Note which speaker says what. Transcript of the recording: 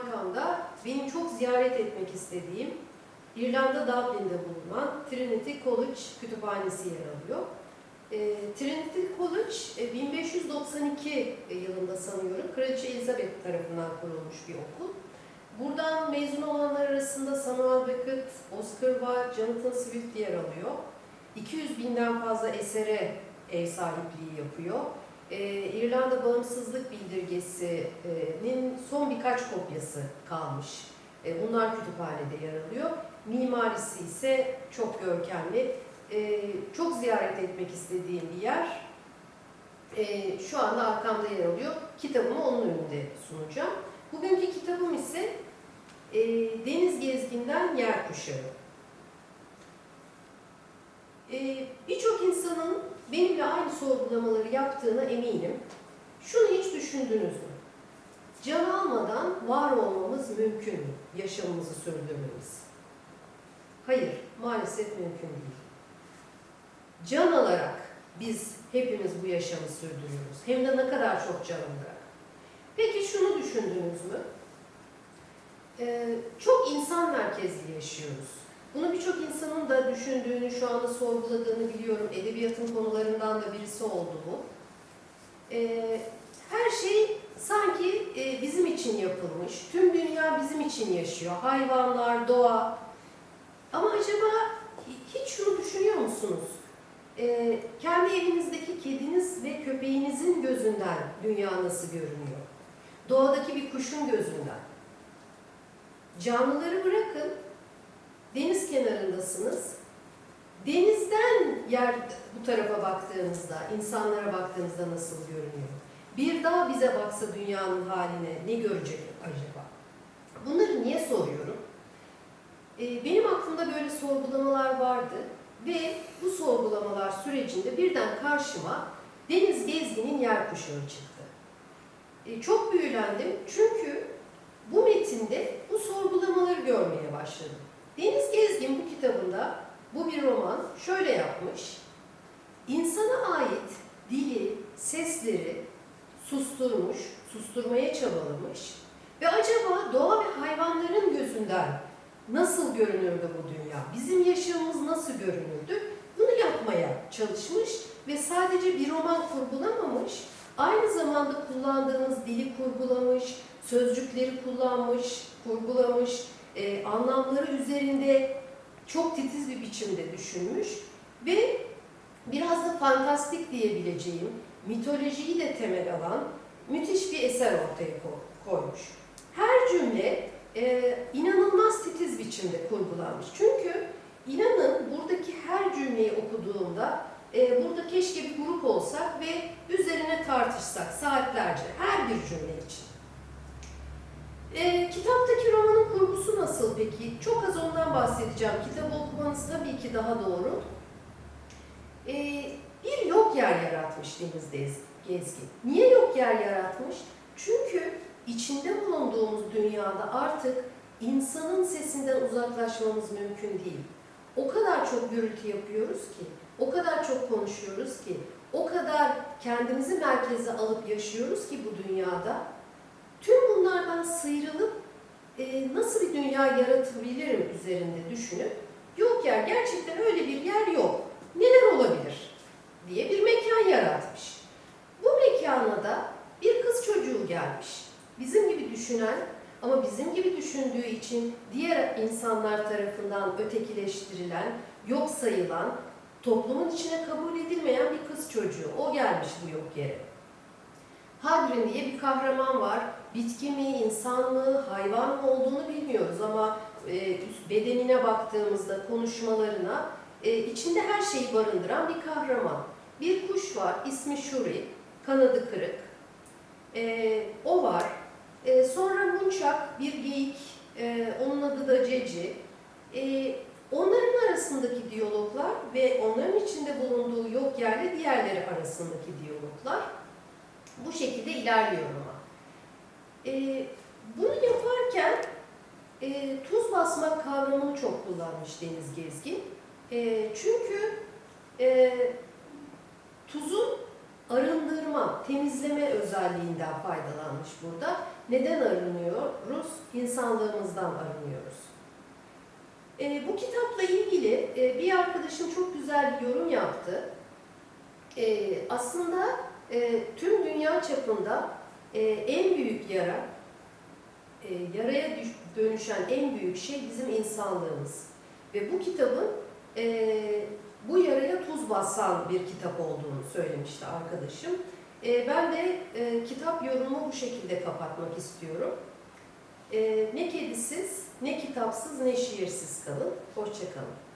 Speaker 1: arkamda benim çok ziyaret etmek istediğim İrlanda Dublin'de bulunan Trinity College Kütüphanesi yer alıyor. E, Trinity College e, 1592 yılında sanıyorum Kraliçe Elizabeth tarafından kurulmuş bir okul. Buradan mezun olanlar arasında Samuel Beckett, Oscar Wilde, Jonathan Swift yer alıyor. 200 binden fazla esere ev sahipliği yapıyor. Ee, İrlanda Bağımsızlık Bildirgesi'nin son birkaç kopyası kalmış. Ee, bunlar kütüphanede yer alıyor. Mimarisi ise çok görkemli. Ee, çok ziyaret etmek istediğim bir yer. Ee, şu anda arkamda yer alıyor. Kitabımı onun önünde sunacağım. Bugünkü kitabım ise e, Deniz Gezgin'den Yer Kuşağı. E, Birçok insanın benimle aynı sorgulamaları yaptığına eminim. Şunu hiç düşündünüz mü? Can almadan var olmamız mümkün mü? Yaşamımızı sürdürmemiz. Hayır, maalesef mümkün değil. Can alarak biz hepimiz bu yaşamı sürdürüyoruz. Hem de ne kadar çok can alarak. Peki şunu düşündünüz mü? Ee, çok insan merkezli yaşıyoruz. Bunu birçok insanın da düşündüğünü, şu anda sorguladığını biliyorum. Edebiyatın konularından da birisi oldu bu. Ee, her şey sanki e, bizim için yapılmış. Tüm dünya bizim için yaşıyor. Hayvanlar, doğa. Ama acaba hiç şunu düşünüyor musunuz? Ee, kendi evinizdeki kediniz ve köpeğinizin gözünden dünya nasıl görünüyor? Doğadaki bir kuşun gözünden. Canlıları bırakın, deniz kenarındasınız. Denizden yer bu tarafa baktığınızda, insanlara baktığınızda nasıl görünüyor? Bir daha bize baksa dünyanın haline ne görecek acaba? Bunları niye soruyorum? Ee, benim aklımda böyle sorgulamalar vardı ve bu sorgulamalar sürecinde birden karşıma Deniz Gezgin'in Yer Kuşağı çıktı. Ee, çok büyülendim çünkü bu metinde bu sorgulamaları görmeye başladım. Gezgin bu kitabında, bu bir roman, şöyle yapmış. İnsana ait dili, sesleri susturmuş, susturmaya çabalamış ve acaba doğa ve hayvanların gözünden nasıl görünürdü bu dünya? Bizim yaşamımız nasıl görünürdü? Bunu yapmaya çalışmış ve sadece bir roman kurgulamamış, aynı zamanda kullandığımız dili kurgulamış, sözcükleri kullanmış, kurgulamış, e, anlamları üzerinde çok titiz bir biçimde düşünmüş ve biraz da fantastik diyebileceğim, mitolojiyi de temel alan müthiş bir eser ortaya koymuş. Her cümle e, inanılmaz titiz biçimde kurgulanmış. Çünkü inanın buradaki her cümleyi okuduğumda e, burada keşke bir grup olsak ve üzerine tartışsak saatlerce her bir cümle için. E, kitaptaki romanın kurgusu nasıl peki? Çok az ondan bahsedeceğim. Kitabı okumanız tabii ki daha doğru. E, bir yok yer yaratmış Deniz Gezgin. Niye yok yer yaratmış? Çünkü içinde bulunduğumuz dünyada artık insanın sesinden uzaklaşmamız mümkün değil. O kadar çok gürültü yapıyoruz ki, o kadar çok konuşuyoruz ki, o kadar kendimizi merkeze alıp yaşıyoruz ki bu dünyada. Tüm bunlardan sıyrılıp e, nasıl bir dünya yaratabilirim üzerinde düşünüp, yok yer gerçekten öyle bir yer yok. Neler olabilir diye bir mekan yaratmış. Bu mekana da bir kız çocuğu gelmiş. Bizim gibi düşünen ama bizim gibi düşündüğü için diğer insanlar tarafından ötekileştirilen, yok sayılan, toplumun içine kabul edilmeyen bir kız çocuğu. O gelmiş bu yok yere. Hagrid diye bir kahraman var. Bitki mi, insan mı, hayvan mı olduğunu bilmiyoruz ama e, bedenine baktığımızda, konuşmalarına e, içinde her şeyi barındıran bir kahraman. Bir kuş var, ismi Shuri, kanadı kırık. E, o var. Sonra Munçak, bir geyik, onun adı da Ceci. Onların arasındaki diyaloglar ve onların içinde bulunduğu yok yerle diğerleri arasındaki diyaloglar bu şekilde ilerliyor ama. E, bunu yaparken e, tuz basmak kavramını çok kullanmış Deniz Gezgin. E, çünkü e, tuzun arındırma, temizleme özelliğinden faydalanmış burada. Neden arınıyoruz? İnsanlığımızdan arınıyoruz. E, bu kitapla ilgili e, bir arkadaşım çok güzel bir yorum yaptı. E, aslında e, tüm dünya çapında e, en büyük yara, e, yaraya dönüşen en büyük şey bizim insanlığımız. Ve bu kitabın e, bu yaraya tuz basan bir kitap olduğunu söylemişti arkadaşım. E, ben de e, kitap yorumumu bu şekilde kapatmak istiyorum. E, ne kedisiz, ne kitapsız, ne şiirsiz kalın. Hoşçakalın.